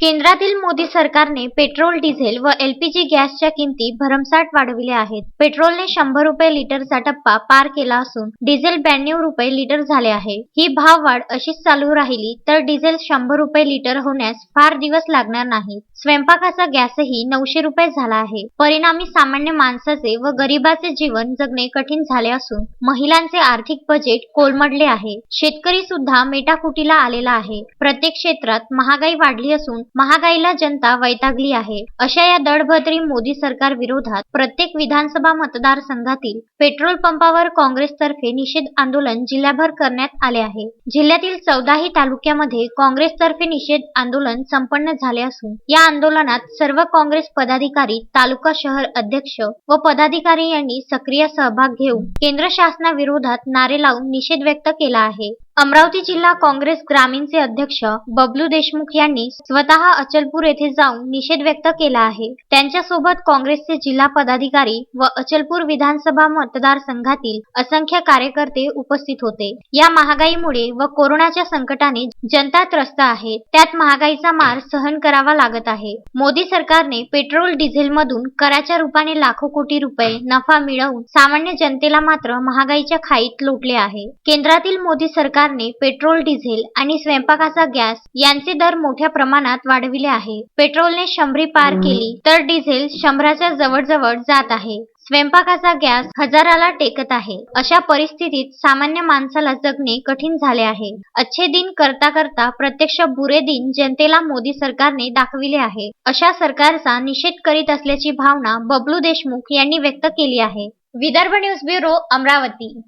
केंद्रातील मोदी सरकारने petrol diesel व एलपीजी गॅसच्या किमती भरमसाठ वाढविल्या आहेत. पेट्रोलने शंभर रुपये लिटरचा टप्पा पार केला असून डिझेल ब्याण्णव रुपये लिटर झाले आहे. ही भाववाढ अशीच चालू राहिली तर डिझेल शंभर रुपये लिटर होण्यास फार दिवस लागणार नाही. स्वयंपाकाचा गॅसही नऊशे रुपये झाला आहे. परिणामी सामान्य माणसाचे व गरिबाचे जीवन जगणे कठीण झाले असून महिलांचे आर्थिक बजेट कोलमडले आहे. शेतकरी सुद्धा मेटाकुटीला आलेला आहे. प्रत्येक क्षेत्रात महागाई वाढली असून महागाईला जनता वैतागली आहे. अशा या दडभद्री मोदी सरकार विरोधात प्रत्येक विधानसभा मतदारसंघातील पेट्रोल पंपावर काँग्रेसतर्फे निषेध आंदोलन जिल्हाभर करण्यात आले आहे. जिल्ह्यातील चौदाही तालुक्यामध्ये काँग्रेसतर्फे निषेध आंदोलन संपन्न झाले असून या आंदोलनात सर्व काँग्रेस पदाधिकारी तालुका शहर अध्यक्ष व पदाधिकारी यांनी सक्रिय सहभाग घेऊन केंद्र शासनाविरोधात नारे लावून निषेध व्यक्त केला आहे. अमरावती जिल्हा काँग्रेस ग्रामीणचे अध्यक्ष बबलू देशमुख यांनी स्वतः अचलपूर येथे जाऊन निषेध व्यक्त केला आहे. त्यांच्यासोबत काँग्रेसचे जिल्हा पदाधिकारी व अचलपूर विधानसभा मतदारसंघातील असंख्य कार्यकर्ते उपस्थित होते. या महागाईमुळे व कोरोनाच्या संकटाने जनता त्रस्त आहे. त्यात महागाईचा मार सहन करावा लागत आहे. मोदी सरकारने पेट्रोल डिझेल मधून कराच्या रूपाने लाखो कोटी रुपये नफा मिळवून सामान्य जनतेला मात्र महागाईच्या खाईत लोटले आहे. केंद्रातील मोदी सरकार सरकारने पेट्रोल डिझेल आणि स्वयंपाकाचा गॅस यांचे दर मोठ्या प्रमाणात वाढविले आहे. पेट्रोलने शंभरी पार केली तर डिझेल शंभराच्या जवळजवळ जात आहे. स्वयंपाकाचा गॅस हजाराला टेकत आहे. अशा परिस्थितीत सामान्य माणसाला जगणे कठीण झाले आहे. अच्छे दिन करता करता प्रत्यक्ष बुरे दिन जनतेला मोदी सरकारने दाखविले आहे. अशा सरकारचा निषेध करीत असल्याची भावना बबलू देशमुख यांनी व्यक्त केली आहे. Vidarbha news bureau Amravati.